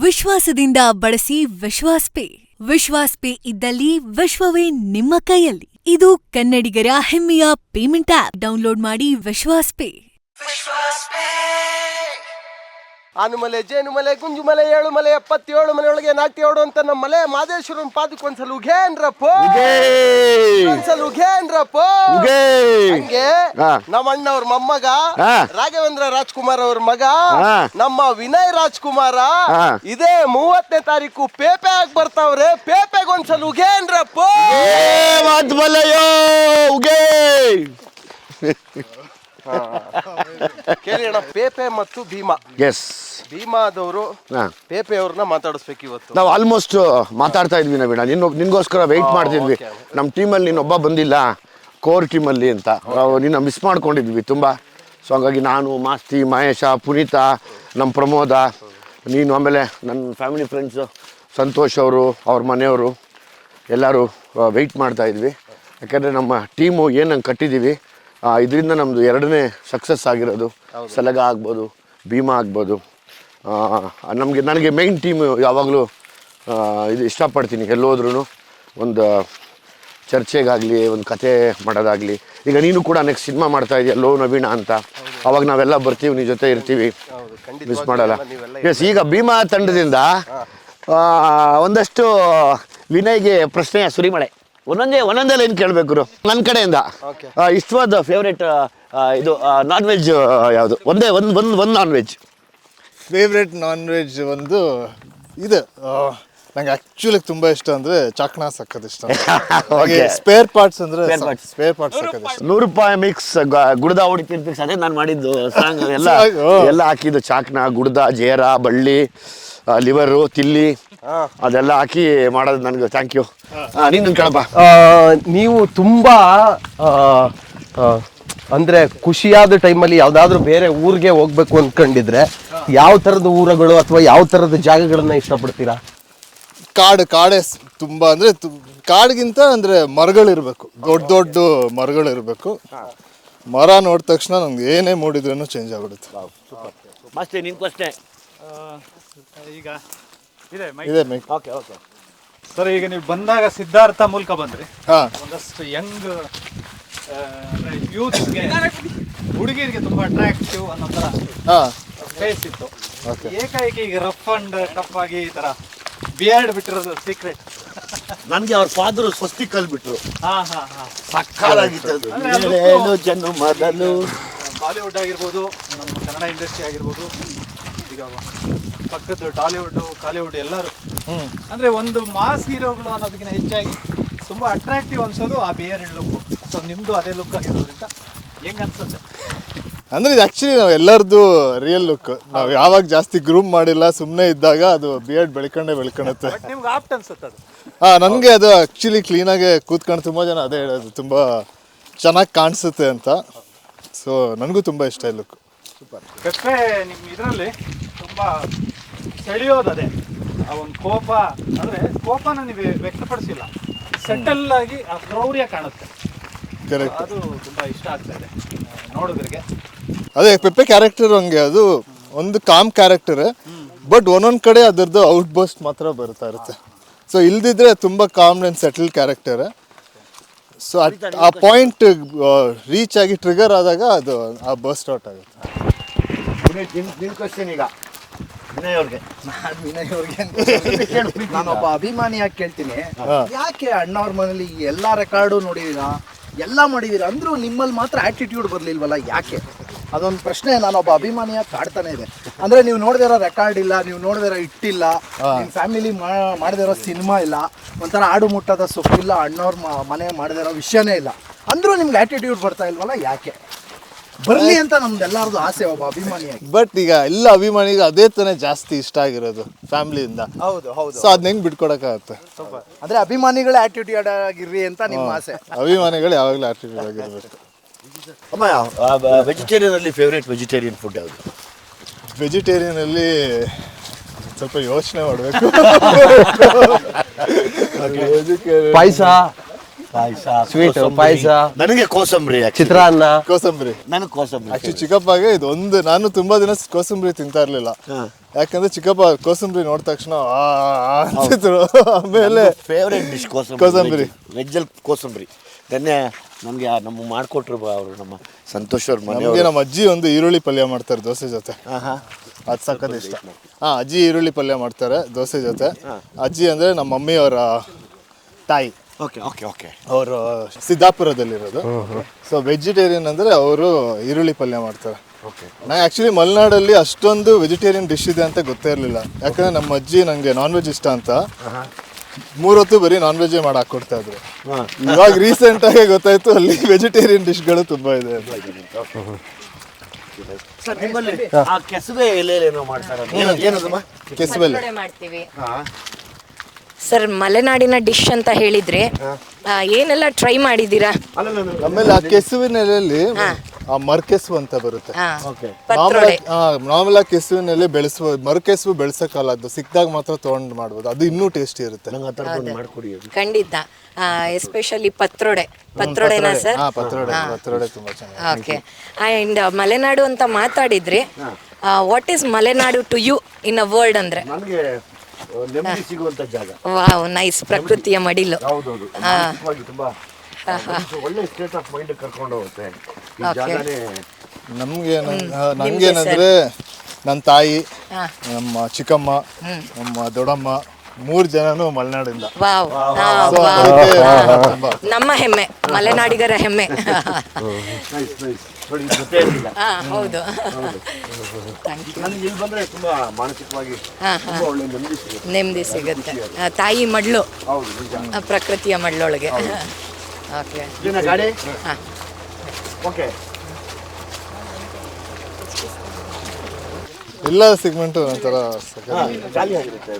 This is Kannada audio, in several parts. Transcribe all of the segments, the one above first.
ವಿಶ್ವಾಸದಿಂದ ಬಳಸಿ ವಿಶ್ವಾಸ್ ಪೇ. ವಿಶ್ವಾಸ್ ಪೇ ಇದ್ದಲ್ಲಿ ವಿಶ್ವವೇ ನಿಮ್ಮ ಕೈಯಲ್ಲಿ. ಇದು ಕನ್ನಡಿಗರ ಹೆಮ್ಮೆಯ ಪೇಮೆಂಟ್ ಆಪ್ ಡೌನ್ಲೋಡ್ ಮಾಡಿ ವಿಶ್ವಾಸ್ ಪೇ. ಆನುಮಲೆ ಜೇನುಮಲೆ ಗುಂಜುಮಲೆ ಏಳುಮಲೆ ಎಪ್ಪತ್ತೇಳು ನಾಟಿ ನಾಟ್ಯೋಡು ಅಂತ ನಮ್ಮ ಮಲೆ ಮಾದೇಶ್ವರ ಪಾದಕ್ಕೆ ಒಂದ್ಸಲ ಉಘೇನ್ರಪ್ಪ ಒಂದ್ಸಲ ಉಘೇನ್ರಪ್ಪ. ಹಂಗೆ. ನಮ್ಮ ಅಣ್ಣವ್ರ ಮೊಮ್ಮಗ. ರಾಘವೇಂದ್ರ ರಾಜ್ಕುಮಾರ್ ಅವ್ರ ಮಗ ನಮ್ಮ ವಿನಯ್ ರಾಜ್ಕುಮಾರ. ಇದೇ ಮೂವತ್ತನೇ ತಾರೀಕು ಪೇಪೆ ಆಗಿ ಬರ್ತಾವ್ರೆ ಪೇಪೆಗೆ ಒಂದ್ಸಲ ಉಘೇನ್ರಪ್ಪ ಉಗೇ ಕೇಳಿ ಅಣ್ಣ ಪೇಪೆ ಮತ್ತು ಭೀಮಾ. ಎಸ್ ಭೀಮಾದವರು ಹಾ. ಪೇಪೆ ಅವ್ರನ್ನ ಮಾತಾಡಿಸ್ಬೇಕು ಇವತ್ತು. ನಾವು ಆಲ್ಮೋಸ್ಟ್ ಮಾತಾಡ್ತಾ ಇದ್ವಿ ನವೀಣ. ನಿನ್ನ ನಿನ್ಗೋಸ್ಕರ ವೆಯ್ಟ್ ಮಾಡ್ತಿದ್ವಿ. ನಮ್ಮ ಟೀಮಲ್ಲಿ ನೀನೊಬ್ಬ ಬಂದಿಲ್ಲ. ಕೋರ್ ಟೀಮಲ್ಲಿ ಅಂತ. ನಾವು ನಿನ್ನ ಮಿಸ್ ಮಾಡ್ಕೊಂಡಿದ್ವಿ ತುಂಬ. ಸೊ ಹಂಗಾಗಿ ನಾನು ಮಾಸ್ತಿ ಮಹೇಶ ಪುನೀತ ನಮ್ಮ ಪ್ರಮೋದ ನೀನು ಆಮೇಲೆ ನನ್ನ ಫ್ಯಾಮಿಲಿ ಫ್ರೆಂಡ್ಸು ಸಂತೋಷ್ ಅವರು ಅವ್ರ ಮನೆಯವರು ಎಲ್ಲರೂ ವೆಯ್ಟ್ ಮಾಡ್ತಾ ಇದ್ವಿ. ಯಾಕಂದರೆ ನಮ್ಮ ಟೀಮು ಏನಂಗೆ ಕಟ್ಟಿದ್ದೀವಿ ಇದರಿಂದ ನಮ್ಮದು ಎರಡನೇ ಸಕ್ಸಸ್ ಆಗಿರೋದು. ಸಲಗ ಆಗ್ಬೋದು ಭೀಮಾ ಆಗ್ಬೋದು. ನಮಗೆ ನನಗೆ ಮೈನ್ ಟೀಮ್ ಯಾವಾಗಲೂ ಇದು ಇಷ್ಟಪಡ್ತೀನಿ ಎಲ್ಲೋದ್ರೂ ಒಂದು ಚರ್ಚೆಗಾಗಲಿ ಒಂದು ಕತೆ ಮಾಡೋದಾಗಲಿ. ಈಗ ನೀನು ಕೂಡ ನೆಕ್ಸ್ಟ್ ಸಿನಿಮಾ ಮಾಡ್ತಾ ಇದೆಯಾ ಲೋ ನವೀಣ ಅಂತ. ಅವಾಗ ನಾವೆಲ್ಲ ಬರ್ತೀವಿ ನಿನ್ನ ಜೊತೆ ಇರ್ತೀವಿ. ಮಿಸ್ ಮಾಡಲ್ಲ. ಎಸ್ ಈಗ ಭೀಮಾ ತಂಡದಿಂದ ಒಂದಷ್ಟು ವಿನಯ್ಗೆ ಪ್ರಶ್ನೆಯ ಸುರಿಮಳೆ. ಒಂದೊಂದೇ ಒಂದೊಂದೇ ಏನು ಕೇಳಬೇಕು ನನ್ನ ಕಡೆಯಿಂದ. ಇಷ್ಟವಾದ ಫೇವ್ರೇಟ್ ಇದು ನಾನ್ ವೆಜ್ ಯಾವುದು? ಒಂದೇ ಒಂದು ಒಂದು ಒಂದು non veg favourite non veg ಒಂದು ಇದು. ನಂಗೆ ಆಕ್ಚುಲಿ ತುಂಬಾ ಇಷ್ಟ ಅಂದ್ರೆ ಚಾಕ್ನಾ ಸಕ್ಕದ ಇಷ್ಟ. ಓಕೆ ಸ್ಪೇರ್ ಪಾರ್ಟ್ಸ್ ಅಂದ್ರೆ ಸ್ಪೇರ್ ಪಾರ್ಟ್ಸ್ ಸಕ್ಕತ್ ಇಷ್ಟ. ನೂರು ರೂಪಾಯಿ ಮಿಕ್ಸ್ ಗುಡ್ದ ಹೊಡಿ ಮಿಕ್ಸ್ ಅದೇ ನಾನು ಮಾಡಿದ್ದು ಸಾಂಗ್ ಎಲ್ಲ. ಎಲ್ಲ ಹಾಕಿದ್ದು ಚಾಕ್ನ ಗುಡ್ದ ಜೇರ ಬಳ್ಳಿ ಲಿವರು ತಿಲ್ಲಿ. ಅದೆಲ್ಲ ಹಾಕಿ ಮಾಡೋದು ನನಗೆ ಥ್ಯಾಂಕ್ ಯು ನೀನು ಕೇಳಪ್ಪ. ನೀವು ತುಂಬಾ ಅಂದ್ರೆ ಖುಷಿಯಾದ ಟೈಮಲ್ಲಿ ಯಾವುದಾದ್ರೂ ಬೇರೆ ಊರಿಗೆ ಹೋಗ್ಬೇಕು ಅಂದ್ಕೊಂಡಿದ್ರೆ ಯಾವ ತರದ ಊರುಗಳು ಅಥವಾ ಯಾವ ತರದ ಜಾಗಗಳನ್ನು ಇಷ್ಟಪಡ್ತೀರಾ? ಕಾಡು ಕಾಡೆ ತುಂಬ ಅಂದ್ರೆ ತು- ಮರಗಳಿರಬೇಕು ಅಂದ್ರೆ ಮರಗಳಿರ್ಬೇಕು ದೊಡ್ಡ ದೊಡ್ಡ ಮರಗಳಿರಬೇಕು ಮರ ನೋಡಿದ ತಕ್ಷಣ ನಮ್ಗೆ ಏನೇ ಮೂಡಿದ್ರೂ ಚೇಂಜ್ ಆಗ್ಬಿಡುತ್ತೆ. ಮಸ್ತಿ ನಿನ್ ಅಷ್ಟೇ ಈಗ ಇದೆ ಮೈ ಇದೆ ಮೈ ಓಕೆ ಓಕೆ ಸರ್ ಈಗ ನೀವು ಬಂದಾಗ ಸಿದ್ಧಾರ್ಥ ಮೂಲಕ ಬಂದ್ರಿ. ಹಾ. ಒಂದಷ್ಟು ಯಂಗ್ ಯೂತ್ ಹುಡುಗಿರಿಗೆ ತುಂಬಾ ಅಟ್ರಾಕ್ಟಿವ್ ಅನ್ನೋ ಥರ ಹಾಂ. ಫೇಸ್ ಇತ್ತು. ಓಕೆ ಏಕಾಏಕಿ ಈಗ ರಫ್ ಅಂಡ್ ಟಫ್ ಆಗಿ ಈ ತರ ಬಿಯರ್ಡ್ ಬಿಟ್ಟಿರೋದು ಸೀಕ್ರೆಟ್ ನನಗೆ ಅವ್ರ ಫಾದರು ಸ್ವಸ್ತಿ ಕಲ್ಬಿಟ್ರು. ಹಾ ಹಾ ಹಾ. ಜನ ಮೊದಲು ಬಾಲಿವುಡ್ ಆಗಿರ್ಬೋದು ನಮ್ಮ ಕನ್ನಡ ಇಂಡಸ್ಟ್ರಿ ಆಗಿರ್ಬೋದು ಈಗ ಪಕ್ಕದ ಟಾಲಿವುಡ್ ಕಾಲಿವುಡ್ ಎಲ್ಲರೂ. ಅಂದ್ರೆ ಒಂದು ಮಾಸ್ ಹೀರೋಗಳು ಅನ್ನೋದಕ್ಕಿಂತ ಹೆಚ್ಚಾಗಿ ತುಂಬಾ ಅಟ್ರಾಕ್ಟಿವ್ ಅನ್ಸೋದು ಆ ಬಿಯರ್ ಲುಕ್ ಸೊ ನಿಮ್ದು ಅದೇ ಲುಕ್ ಆಗಿರೋದ್ರಿಂದ ಹೆಂಗ ಅನ್ಸುತ್ತೆ? ಅಂದ್ರೆ ಇದು ಆಕ್ಚುಲಿ ನಾವು ಎಲ್ಲರದು ರಿಯಲ್ ಲುಕ್ ನಾವು ಯಾವಾಗ ಜಾಸ್ತಿ ಗ್ರೂಮ್ ಮಾಡಿಲ್ಲ ಸುಮ್ಮನೆ ಇದ್ದಾಗ ಅದು ಬಿಯರ್ಡ್ ಬೆಳ್ಕೊಂಡೇ ಬೆಳ್ಕೊಳುತ್ತೆ ಬಟ್ ನಿಮ್ಗೆ ಆಪ್ಟ್ ಅನ್ಸುತ್ತೆ ಅದು. ಹಾ ನನಗೆ ಅದು ಆಕ್ಚುಲಿ ಕ್ಲೀನಾಗೆ ಕೂತ್ಕೊಂಡು ತುಂಬ ಜನ ಅದೇ ಹೇಳೋದು ತುಂಬ ಚೆನ್ನಾಗಿ ಕಾಣಿಸುತ್ತೆ ಅಂತ. ಸೊ ನನಗೂ ತುಂಬ ಇಷ್ಟ ಈ ಲುಕ್ ಪೆಪ್ಪೆ ನಿಮ್ಮ ಇದರಲ್ಲಿ ತುಂಬಾ ಸೆಳೆಯೋದು ಅದೇ ಆ ಒಂದು ಕೋಪ ಅಂದರೆ ಕೋಪನ ನೀವು ವ್ಯಕ್ತಪಡಿಸಿಲ್ಲ. ಸೆಟಲ್ ಆಗಿ ಆ ಕ್ರೌರ್ಯ ಕಾಣುತ್ತೆ. ಕರೆಕ್ಟ್ ಅದು ತುಂಬ ಇಷ್ಟ ಆಗ್ತಾ ಇದೆ ನೋಡೋದ್ರಿಗೆ ಅದೇ ಪೆಪ್ಪೆ ಕ್ಯಾರೆಕ್ಟರ್ ಹಂಗೆ ಅದು ಒಂದು ಕಾಮ್ ಕ್ಯಾರೆಕ್ಟರ್ ಬಟ್ ಒಂದೊಂದು ಕಡೆ ಅದರದ್ದು ಔಟ್ ಬಸ್ಟ್ ಮಾತ್ರ ಬರ್ತಾ ಇರುತ್ತೆ. ಸೊ ಇಲ್ದಿದ್ರೆ ತುಂಬ calm and settle character so ಆ ಪಾಯಿಂಟ್ ರೀಚ್ ಆಗಿ ಟ್ರಿಗರ್ ಆದಾಗ ಅದು ಆ ಬಸ್ಟ್ ಔಟ್ ಆಗುತ್ತೆ. ನಿನ್ ವಿನಯ್ ಅವ್ರಿಗೆ ನಾನೊಬ್ಬ ಅಭಿಮಾನಿಯಾಗಿ ಕೇಳ್ತೀನಿ. ಯಾಕೆ ಅಣ್ಣವ್ರ ಮನೇಲಿ ಎಲ್ಲಾ ರೆಕಾರ್ಡು ನೋಡಿದೀರಾ? ಎಲ್ಲ ಮಾಡಿದೀರಾ? ಅಂದ್ರೂ ನಿಮ್ಮಲ್ಲಿ ಮಾತ್ರ ಆಟಿಟ್ಯೂಡ್ ಬರ್ಲಿಲ್ವಲ್ಲ ಯಾಕೆ? ಅದೊಂದು ಪ್ರಶ್ನೆ ನಾನೊಬ್ಬ ಅಭಿಮಾನಿಯಾಗಿ ಕಾಡ್ತಾನೆ ಇದೆ. ಅಂದ್ರೆ ನೀವು ನೋಡಿದಿರೋ ರೆಕಾರ್ಡ್ ಇಲ್ಲ ನೀವು ನೋಡಿದಿರೋ ಇಟ್ಟಿಲ್ಲ ನಿಮ್ಮ ಫ್ಯಾಮಿಲಿ ಮಾಡದಿರೋ ಸಿನಿಮಾ ಇಲ್ಲ ಒಂಥರ ಆಡು ಮುಟ್ಟದ ಸೊಪ್ಪಿಲ್ಲ ಅಣ್ಣವ್ರ ಮನೆ ಮಾಡದಿರೋ ವಿಷಯನೇ ಇಲ್ಲ. ಅಂದ್ರೂ ನಿಮ್ಗೆ ಆಟಿಟ್ಯೂಡ್ ಬರ್ತಾ ಇಲ್ವಲ್ಲ ಯಾಕೆ? ಬರ್ಲಿ ಅಂತ ನಮ್ದೆಲ್ಲರದು ಆಸೆ ಒಬ್ಬ ಅಭಿಮಾನಿಯಾಗಿ. ಬಟ್ ಈಗ ಎಲ್ಲ ಅಭಿಮಾನಿಗೆ ಅದೇ ತಾನೇ ಜಾಸ್ತಿ ಇಷ್ಟ ಆಗಿರೋದು ಫ್ಯಾಮಿಲಿಯಿಂದ. ಹೌದು ಹೌದು. ಸೊ ಅದನ್ನ ಹೆಂಗೆ ಬಿಟ್ಕೊಡಕ್ಕಾಗತ್ತೆ? ಅಂದ್ರೆ ಅಭಿಮಾನಿಗಳ ಆಟಿಟ್ಯೂಡ್ ಆಗಿರ್ರಿ ಅಂತ ನಿಮ್ಮ ಆಸೆ. ಅಭಿಮಾನಿಗಳು ಯಾವಾಗಲೂ ಆಟಿಟ್ಯೂಡ್ ಆಗಿರ್ಬೇಕು. ಅಮ್ಮ ವೆಜಿಟೇರಿಯನ್ ಅಲ್ಲಿ ಫೇವ್ರೇಟ್ ವೆಜಿಟೇರಿಯನ್ ಫುಡ್ ಯಾವುದು? ವೆಜಿಟೇರಿಯನ್ ಅಲ್ಲಿ ಸ್ವಲ್ಪ ಯೋಚನೆ ಮಾಡಬೇಕು. ಪಾಯಸ? ಪಾಯಸ ಸ್ವೀಟ್ ಪಾಯಸ. ನನಗೆ ಕೋಸಂಬರಿ ಚಿತ್ರಾನ್ನ. ಕೋಸಂಬರಿ. ನನಗೆ ಕೋಸಂಬರಿ ಆಕ್ಚುಲಿ ಚಿಕ್ಕಪ್ಪಗೆ ಇದು ಒಂದು ನಾನು ತುಂಬಾ ದಿನ ಕೋಸಂಬರಿ ತಿಂತಾ ಇರ್ಲಿಲ್ಲ. ಯಾಕಂದ್ರೆ ಚಿಕ್ಕಪ್ಪ ಕೋಸಂಬರಿ ನೋಡಿದ ತಕ್ಷಣ ಆ ಆ ಅಂತಿದ್ರು ಆಮೇಲೆ ಫೇವ್ರೆಟ್ ಡಿಶ್ ಕೋಸಂಬರಿ. ಕೋಸಂಬರಿ. ವೆಜ್ಜಲ್ಲಿ ಕೋಸಂಬರಿ. ಧನ್ಯ ನಮಗೆ ನಮ್ಮ ಮಾಡಿಕೊಟ್ರು ಅವರು ನಮ್ಮ ಸಂತೋಷ್ ಅವ್ರ ಮನೆಗೆ ನಮ್ಮ ಅಜ್ಜಿ ಒಂದು ಈರುಳ್ಳಿ ಪಲ್ಯ ಮಾಡ್ತಾರೆ ದೋಸೆ ಜೊತೆ. ಅದು ಸಕ್ಕತ್ ಇಷ್ಟ. ಹಾ ಅಜ್ಜಿ ಈರುಳ್ಳಿ ಪಲ್ಯ ಮಾಡ್ತಾರೆ ದೋಸೆ ಜೊತೆ. ಅಜ್ಜಿ ಅಂದ್ರೆ ನಮ್ಮ ಮಮ್ಮಿಯವರ ತಾಯಿ. ಓಕೆ ಓಕೆ ಓಕೆ ಅವರು ಸಿದ್ದಾಪುರದಲ್ಲಿರೋದು. ಸೊ ವೆಜಿಟೇರಿಯನ್ ಅಂದ್ರೆ ಅವರು ಈರುಳ್ಳಿ ಪಲ್ಯ ಮಾಡ್ತಾರೆ. ಓಕೆ ನಾ ಆ್ಯಕ್ಚುಲಿ ಮಲೆನಾಡಲ್ಲಿ ಅಷ್ಟೊಂದು ವೆಜಿಟೇರಿಯನ್ ಡಿಶ್ ಇದೆ ಅಂತ ಗೊತ್ತೇ ಇರಲಿಲ್ಲ. ಯಾಕಂದ್ರೆ ನಮ್ಮ ಅಜ್ಜಿ ನನಗೆ ನಾನ್ ವೆಜ್ ಇಷ್ಟ ಅಂತ. ಮೂರೊತ್ತು ಬರೀ ನಾನ್ ವೆಜ್ ಮಾಡಿ ಹಾಕ್ಕೊಡ್ತಾ ಇದ್ರು ಇವಾಗ ರೀಸೆಂಟ್ ಆಗಿ ಗೊತ್ತಾಯ್ತು ಅಲ್ಲಿ ವೆಜಿಟೇರಿಯನ್ ಡಿಶ್ಗಳು ತುಂಬಾ ಇದೆ. ಸರ್ ನಿಮ್ಮಲ್ಲಿ ಆ ಕೆಸುವೆ ಏನದಮ್ಮ ಪತ್ರೊಡೆ ಮಾಡ್ತೀವಿ. ಸರ್ ಮಲೆನಾಡಿನ ಡಿಶ್ ಅಂತ ಹೇಳಿದ್ರೆ ಆ, ಏನೆಲ್ಲ ಟ್ರೈ ಮಾಡಿದ್ದೀರಾ? ಆಮೇಲೆ ಆ ಕೆಸುವಿನ ಎಲೆಯಲ್ಲಿ ಆ ಮರ್ಕೆಸು ಅಂತ ಬರುತ್ತೆ. ಹಾ, ಪತ್ರೊಡೆ. ನಾರ್ಮಲ್ ಆಗಿ ಕೆಸುವಿನಲ್ಲಿ ಬೆಳೆಸುವ ಮರ್ಕೆಸು ಬೆಳೆಸಕ್ಕಲ್ಲ ಅದು ಸಿಕ್ಕಿದಾಗ ಮಾತ್ರ ತೊಗೊಂಡು ಮಾಡ್ಬೋದು. ಅದು ಇನ್ನೂ ಟೇಸ್ಟಿ ಇರುತ್ತೆ. ನಂಗೆ ಆ ಥರದ್ದು ಮಾಡ್ಕೊಡಿ ಅದು. ಖಂಡಿತ. ಎಸ್ಪೆಷಲಿ ಪತ್ರೊಡೆ. ಪತ್ರೊಡೆನಾ ಸರ್? ಹಾ ಪತ್ರೊಡೆ. ಪತ್ರೊಡೆ ತುಂಬಾ ಚೆನ್ನಾಗಿ. ಓಕೆ. ಆ್ಯಂಡ್ ಮಲೆನಾಡು ಅಂತ ಮಾತಾಡಿದ್ರಿ what is Malenadu to you in a world ಅಂದ್ರೆ? ನನಗೆ ನೆಮ್ಮದಿ ಸಿಗುವಂತ ಜಾಗ. ವಾವ್ ನೈಸ್ ಪ್ರಕೃತಿಯ ಮಡಿಲು. ಹೌದೌದು. ಮಾನಸಿಕವಾಗಿ ತುಂಬಾ ಒಳ್ಳೆ ಸ್ಟೇಟ್ ಆಫ್ ಮೈಂಡ್ ಕರ್ಕೊಂಡು ಹೋಗುತ್ತೆ. ಈ ಜಾಗನೇ ನಮ್ಗೆ ನಮ್ಗೇನಂದ್ರೆ ನನ್ನ ತಾಯಿ ನಮ್ಮ ಚಿಕ್ಕಮ್ಮ ನಮ್ಮ ದೊಡ್ಡಮ್ಮ ಮೂರ್ ಜನನು ಮಲೆನಾಡಿಂದ. ನಮ್ಮ ಹೆಮ್ಮೆ ಮಲೆನಾಡಿಗರ ಹೆಮ್ಮೆ. ಇದು ಜೊತೆ ಇರಲಿಲ್ಲ. ಹಾ ಹೌದು. ಥ್ಯಾಂಕ್ ಯು ನನಗೆ ಇಲ್ಲಿ ಬಂದ್ರೆ ತುಂಬಾ ಮಾನಸಿಕವಾಗಿ ತುಂಬಾ ಒಳ್ಳೆ ನೆಮ್ಮದಿ ಸಿಗುತ್ತೆ. ನೆಮ್ಮದಿ ಸಿಗುತ್ತೆ. ಆ, ತಾಯಿ ಮಡ್ಲು ಹೌದು ನಿಜ. ಆ, ಪ್ರಕೃತಿಯ ಮಡ್ಲೊಳಗೆ ಓಕೆ ಇದನ್ನ ಗಾಡಿ? ಹಾ. ಓಕೆ ಎಲ್ಲ ಸಿಗ್ಮೆಂಟು ಒಂಥರ ಸಖತ್. ಖಾಲಿ ಆಗಿರುತ್ತೆ.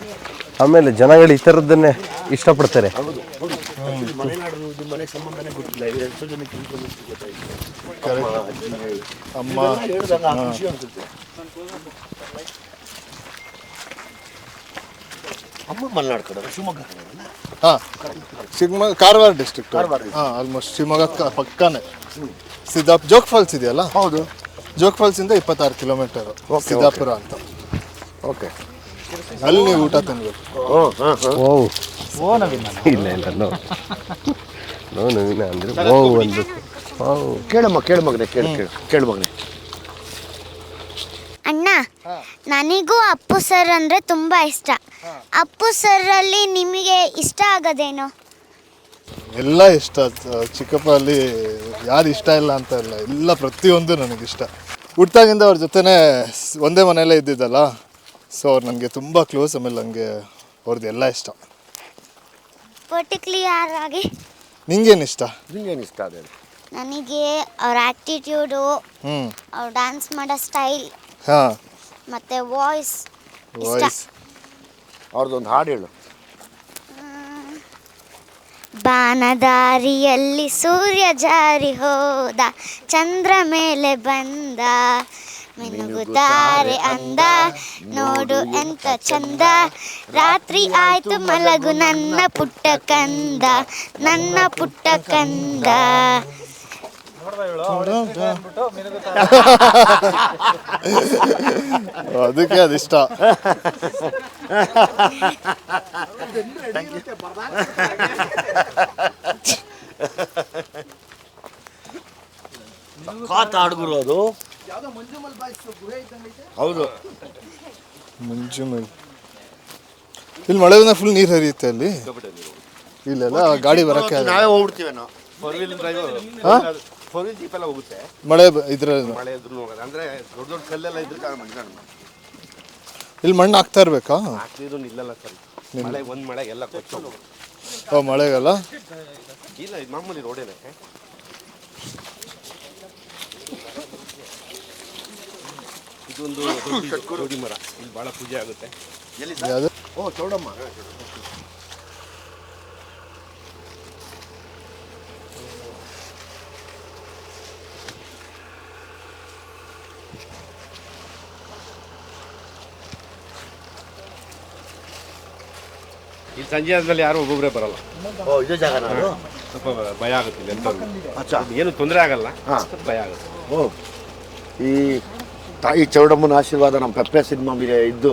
ಆಮೇಲೆ ಜನಗಳು ಈ ಥರದ್ದನ್ನೇ ಇಷ್ಟಪಡ್ತಾರೆ. ಹೌದು ಹೌದು. ಮಲೆನಾಡು ನಿಮ್ಮ ಮನೆ ಸಂಬಂಧನೇ ಗೊತ್ತಿಲ್ಲ. ಇದು ಎಷ್ಟೋ ಜನಕ್ಕೆ ಇನ್ಫಾರ್ಮೇಶನ್ ಗೊತ್ತಾಯ್ತು. ಅಜ್ಜಿ ಅಮ್ಮ ಅನ್ಸುತ್ತೆ ಅಮ್ಮ ಮಲೆನಾಡು ಕಡೆ ಶಿವಮೊಗ್ಗ ಕಡೆ ಹಾ ಶಿವಮೊಗ್ಗ ಕಾರವಾರ ಡಿಸ್ಟ್ರಿಕ್ಟ್ ಹಾ ಆಲ್ಮೋಸ್ಟ್ ಶಿವಮೊಗ್ಗ ಕ- ಪಕ್ಕನೇ. ಸಿದ್ದಾಪ್ ಜೋಗ್ ಫಾಲ್ಸ್ ಇದೆಯಲ್ಲ? ಹೌದು. ಜೋಗ್ ಫಾಲ್ಸ್ ಇಂದ ಇಪ್ಪತ್ತಾರು ಕಿಲೋಮೀಟರ್ ಸಿದ್ದಾಪುರ ಅಂತ. ಓಕೆ ಅಲ್ಲಿ ನೀವು ಊಟ ತಿನ್ಬೇಕು. ಓ ಹಾಂ ಹಾಂ. ಓ. ಇಲ್ಲ ಇಲ್ಲ ನೋ. ನೋ ನವೀನ ಅಂದ್ರೆ ಓ ಒಂದು ಕೇಳಮ್ಮ ಕೇಳು ಮಗನೆ ಕೇಳು ಕೇಳು ಕೇಳು ಮಗನೆ. ಅಣ್ಣ ನನಗೂ ಅಪ್ಪು ಸರ್ ಅಂದರೆ ತುಂಬ ಇಷ್ಟ. ಅಪ್ಪು ಅಲ್ಲಿ ನಿಮಗೆ ಇಷ್ಟ ಆಗೋದೇನು? ಎಲ್ಲ ಇಷ್ಟ. ಚಿಕ್ಕಪ್ಪ ಅಲ್ಲಿ ಯಾರು ಇಷ್ಟ ಇಲ್ಲ ಅಂತ ಇಲ್ಲ. ಎಲ್ಲ ಪ್ರತಿಯೊಂದು ನನಗಿಷ್ಟ ಹುಟ್ಟಾಗಿಂದ ಅವ್ರ ಜೊತೆನೇ ಸ್- ಒಂದೇ ಮನೆಯಲ್ಲೇ ಇದ್ದಿದ್ದಲ್ಲ ಸೊ ಅವ್ರು ನನಗೆ ತುಂಬ ಕ್ಲೋಸ್ ಆಮೇಲೆ ನನಗೆ ಅವ್ರದ್ದು ಎಲ್ಲ ಇಷ್ಟ. ಪರ್ಟಿಕ್ಯುಲರ್ ಆಗಿ ನಿಂಗೇನು ಇಷ್ಟ? ನಿಂಗೇನು ಇಷ್ಟ ಅದೇ ನನಗೆ ಅವ್ರ ಆ್ಯಕ್ಟಿಟ್ಯೂಡು ಹ್ಞೂ ಅವ್ರು ಡ್ಯಾನ್ಸ್ ಮಾಡೋ ಸ್ಟೈಲ್ ಹಾಂ. ಮತ್ತು ವಾಯ್ಸ್ ವಾಯ್ಸ್ ಅವ್ರದ್ದೊಂದು ಹಾಡು ಹೇಳು. ಬಾನದಾರಿಯಲ್ಲಿ ಸೂರ್ಯ ಜಾರಿ ಹೋದ ಚಂದ್ರ ಮೇಲೆ ಬಂದ ಮಿನುಗುತ್ತಾರೆ ಅಂದ ನೋಡು ಎಂತ ಚಂದ. ರಾತ್ರಿ ಆಯ್ತು ಮಲಗು ನನ್ನ ಪುಟ್ಟ ಕಂದ ನನ್ನ ಪುಟ್ಟ ಕಂದ. ಅದಕ್ಕೆ ಅದಿಷ್ಟ. ಕಾತ ಹಾಡುಗುರು ಅದು. ಹೌದು. ಮುಂಚೆ ಮೇಲೆ. ಇಲ್ಲಿ ಮಳೆ ಬಂದ ಫುಲ್ ನೀರು ಹರಿಯುತ್ತೆ ಅಲ್ಲಿ. ಇಲ್ಲೆಲ್ಲ ಗಾಡಿ ಬರಕ್ಕೆ. ನಾವೇ ಹೋಗ್ಬಿಡ್ತೀವಿ ನಾವು. ಹಾ? ಫೋರ್ ಜೀಪ್ ಎಲ್ಲ ಹೋಗುತ್ತೆ ಮಳೆ ಇದ್ರಲ್ಲಿ ಮಳೆ ಇದ್ರು ಹೋಗೋದು. ಅಂದ್ರೆ ದೊಡ್ಡ ದೊಡ್ಡ ಕಲ್ಲೆಲ್ಲ ಇದ್ರೆ ಮಣ್ಣು ಇಲ್ಲಿ ಮಣ್ಣು ಹಾಕ್ತಾ ಇರ್ಬೇಕಾ? ಹಾಕ್ತಿದ್ರು ನಿಲ್ಲಲ್ಲ ಸರ್. ಮಳೆ ಒಂದು ಮಳೆ ಎಲ್ಲ ಕೊಚ್ಚು ಓ ಮಳೆಗಲ್ಲ? ಇಲ್ಲ ಇದು ಮಾಮೂಲಿ ರೋಡೇನೆ ಇದೊಂದು ಚೌಡಿ ಮರ. ಇಲ್ಲಿ ಬಹಳ ಪೂಜೆ ಆಗುತ್ತೆ. ಎಲ್ಲಿ ಓ ಚೌಡಮ್ಮ. ಇಲ್ಲಿ ಸಂಜೆ ಆದ್ಮೇಲೆ ಯಾರು ಒಬ್ಬೊಬ್ಬರೇ ಬರಲ್ಲ. ಓ ಇದೇ ಜಾಗ ನಾನು ಸ್ವಲ್ಪ ಭಯ ಆಗುತ್ತೆ ಎಂತ ಏನು ತೊಂದರೆ ಆಗಲ್ಲ ಸ್ವಲ್ಪ ಭಯ ಆಗುತ್ತೆ. ಓ ಈ ತಾಯಿ ಚೌಡಮ್ಮನ ಆಶೀರ್ವಾದ ನಮ್ಮ ಪೆಪ್ಪೆ ಸಿನಿಮಾ ಮೇಲೆ ಇದ್ದು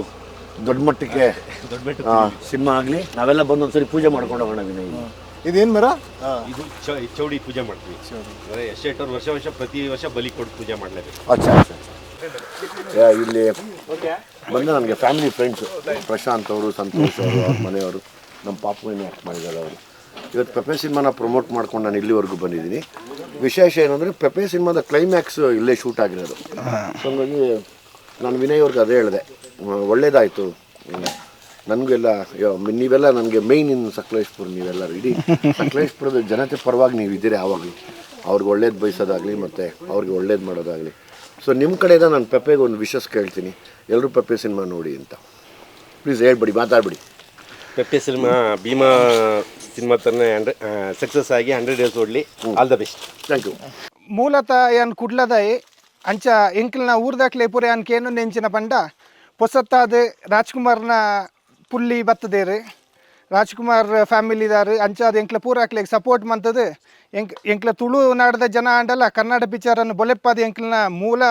ದೊಡ್ಡ ಮಟ್ಟಕ್ಕೆ ದೊಡ್ಡ ಬೆಟ್ಟ ಸಿನಿಮಾ ಆಗಲಿ ನಾವೆಲ್ಲ ಬಂದು ಒಂದ್ಸರಿ ಪೂಜೆ ಮಾಡ್ಕೊಂಡು ಹೋಗೋಣ ವಿನಯ್. ಇದೇನು ಮರ? ಇದು ಚ- ಈ ಚೌಡಿ ಪೂಜೆ ಮಾಡ್ತೀವಿ. ಅಂದರೆ ವರ್ಷ ವರ್ಷ ಪ್ರತಿ ವರ್ಷ ಬಲಿ ಕೊಟ್ಟು ಪೂಜೆ ಮಾಡಲೇಬೇಕು. ಅಚ್ಚಾ ಅಚ್ಚಾ ಯಾ, ಇಲ್ಲಿ ಬಂದ ನನಗೆ ಫ್ಯಾಮಿಲಿ ಫ್ರೆಂಡ್ಸು ಪ್ರಶಾಂತ್ ಅವರು, ಸಂತೋಷ್ ಅವರು, ಅವ್ರ ಮನೆಯವರು ನಮ್ಮ ಪಾಪುವಿನ ಆ್ಯಕ್ಟ್ ಮಾಡಿದ್ದಾರೆ ಅವರು. ಇವತ್ತು ಪೆಪೆ ಸಿನಿಮಾನ ಪ್ರಮೋಟ್ ಮಾಡ್ಕೊಂಡು ನಾನು ಇಲ್ಲಿವರೆಗೂ ಬಂದಿದ್ದೀನಿ. ವಿಶೇಷ ಏನಂದರೆ ಪೆಪೆ ಸಿನಿಮಾದ ಕ್ಲೈಮ್ಯಾಕ್ಸ್ ಇಲ್ಲೇ ಶೂಟ್ ಆಗಿರೋದು. ಸೊ ಹಂಗಾಗಿ ನಾನು ವಿನಯ್ ಅವ್ರಿಗೆ ಅದೇ ಹೇಳಿದೆ. ಒಳ್ಳೇದಾಯಿತು. ನನಗೆಲ್ಲ ನೀವೆಲ್ಲ ನನಗೆ ಮೇಯ್ನ್ ಇನ್ ಸಕಲೇಶ್ಪುರ ನೀವೆಲ್ಲ ಇಡೀ ಸಕಲೇಶ್ಪುರದ ಜನತೆ ಪರವಾಗಿ ನೀವು ಇದ್ದೀರಿ ಯಾವಾಗಲೂ ಅವ್ರಿಗೆ ಒಳ್ಳೇದು ಬಯಸೋದಾಗಲಿ ಮತ್ತು ಅವ್ರಿಗೆ ಒಳ್ಳೇದು ಮಾಡೋದಾಗಲಿ. ಸೊ ನಿಮ್ಮ ಕಡೆಯಿಂದ ನಾನು ಪೆಪ್ಪೆಗೆ ಒಂದು ವಿಶಸ್ ಕೇಳ್ತೀನಿ. ಎಲ್ಲರೂ ಪೆಪ್ಪೆ ಸಿನಿಮಾ ನೋಡಿ ಅಂತ. ಪ್ಲೀಸ್ ಹೇಳ್ಬಿಡಿ ಮಾತಾಡ್ಬಿಡಿ. ಪೆಪ್ಪೆ ಸಿನಿಮಾ ಭೀಮಾ ಸಿನಿಮಾ ಥರನೇ ಹಂಡ್ರೆಡ್ ಸಕ್ಸಸ್ ಆಗಿ hundred days ಓಡಲಿ. All the best thank you ಮೂಲತಃ ಏನ್ ಕುಡ್ಲದಾಯಿ ಅಂಚ ಎಂಕ್ಲ್ನ ಊರ್ದಾಕ್ಲೆ ಪುರೆ ಅನ್ಕೇನು ನೆಂಚಿನ ಪಂಡ ಪೊಸತ್ತಾದ ರಾಜ್ಕುಮಾರ್ನ ಪುಲ್ಲಿ ಬತ್ತದೇರು. ರಾಜ್ಕುಮಾರ್ ಫ್ಯಾಮಿಲಿದಾರು ಅಂಚಾದ ಎಂಕ್ಲ ಪೂರಾಕ್ಲೆಗ್ ಸಪೋರ್ಟ್ ಮಂತದು. ಎಂಕ್ ಎಂಕ್ಲ ತುಳು ನಾಡದ ಜನ ಆಂಡಲ್ಲ ಕನ್ನಡ ಪಿಕ್ಚರನ್ನು ಬೊಲೆಪ್ಪಾದ ಎಂಕ್ಲನ ಮೂಲ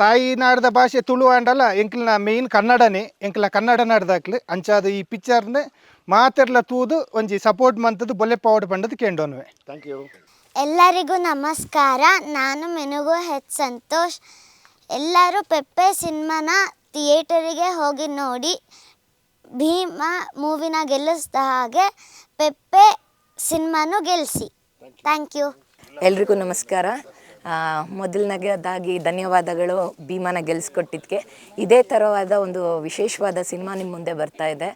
ತಾಯಿ ನಾಡದ ಭಾಷೆ ತುಳು ಆಂಡಲ್ಲ ಎಂಕ್ಲನ ಮೇಯ್ನ್ ಕನ್ನಡನೇ ಎಂಕ್ಲ ಕನ್ನಡ ನಾಡ್ದಾಕ್ಲು ಅಂಚಾದ ಈ ಪಿಕ್ಚರ್ನ ಮಾತೆರ್ಲ ತೂದು ಒಂಜಿ ಸಪೋರ್ಟ್ ಮಂತದು ಬೊಲೆಪ್ಪಾವಡ್ ಪಂಡದು ಕೇಂಡೋನ್ವೆ. ಥ್ಯಾಂಕ್ ಯು ಎಲ್ಲರಿಗೂ ನಮಸ್ಕಾರ. ನಾನು ಮೆನುಗು ಹೆಚ್ ಸಂತೋಷ್. ಎಲ್ಲರೂ ಪೆಪ್ಪೆ ಸಿನಿಮಾನ ಥಿಯೇಟರಿಗೆ ಹೋಗಿ ನೋಡಿ. ಭೀಮ ಮೂವಿನ ಗೆಲ್ಲಿಸಿದ ಹಾಗೆ ಪೆಪ್ಪೆ ಸಿನಿಮಾನು ಗೆಲ್ಲಿಸಿ. ಥ್ಯಾಂಕ್ ಯು ಎಲ್ರಿಗೂ ನಮಸ್ಕಾರ. ಮೊದಲನೇದಾಗಿ ಧನ್ಯವಾದಗಳು ಭೀಮನ ಗೆಲ್ಲಿಸ್ಕೊಟ್ಟಿದ್ದಕ್ಕೆ. ಇದೇ ಥರವಾದ ಒಂದು ವಿಶೇಷವಾದ ಸಿನಿಮಾ ನಿಮ್ಮ ಮುಂದೆ ಬರ್ತಾ ಇದೆ.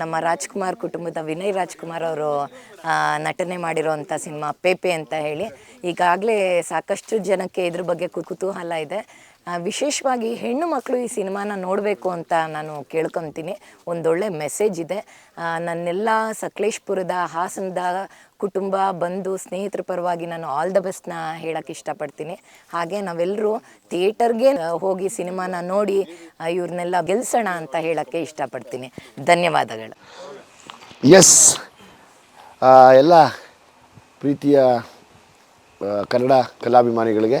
ನಮ್ಮ ರಾಜ್ಕುಮಾರ್ ಕುಟುಂಬದ ವಿನಯ್ ರಾಜ್ಕುಮಾರ್ ಅವರು ನಟನೆ ಮಾಡಿರೋವಂಥ ಸಿನಿಮಾ ಪೇಪೆ ಅಂತ ಹೇಳಿ. ಈಗಾಗಲೇ ಸಾಕಷ್ಟು ಜನಕ್ಕೆ ಇದ್ರ ಬಗ್ಗೆ ಕುತೂಹಲ ಇದೆ. ವಿಶೇಷವಾಗಿ ಹೆಣ್ಣು ಮಕ್ಕಳು ಈ ಸಿನಿಮಾನ ನೋಡಬೇಕು ಅಂತ ನಾನು ಕೇಳ್ಕೊತೀನಿ. ಒಂದೊಳ್ಳೆ ಮೆಸೇಜ್ ಇದೆ. ನನ್ನೆಲ್ಲ ಸಕಲೇಶ್ಪುರದ ಹಾಸನದ ಕುಟುಂಬ, ಬಂಧು, ಸ್ನೇಹಿತರ ಪರವಾಗಿ ನಾನು ಆಲ್ ದ ಬೆಸ್ಟ್ನ ಹೇಳಕ್ಕೆ ಇಷ್ಟಪಡ್ತೀನಿ. ಹಾಗೆ ನಾವೆಲ್ಲರೂ ಥಿಯೇಟರ್ಗೆ ಹೋಗಿ ಸಿನಿಮಾನ ನೋಡಿ ಇವ್ರನ್ನೆಲ್ಲ ಗೆಲ್ಸೋಣ ಅಂತ ಹೇಳಕ್ಕೆ ಇಷ್ಟಪಡ್ತೀನಿ. ಧನ್ಯವಾದಗಳು. ಎಸ್ ಎಲ್ಲ ಪ್ರೀತಿಯ ಕನ್ನಡ ಕಲಾಭಿಮಾನಿಗಳಿಗೆ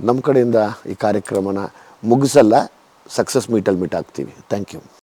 ನಮ್ಮ ಕಡೆಯಿಂದ ಈ ಕಾರ್ಯಕ್ರಮನ ಮುಗಿಸಲ್ಲ ಸಕ್ಸಸ್ ಮೀಟಲ್ಲಿ ಮೀಟ್ ಆಗ್ತೀವಿ. Thank you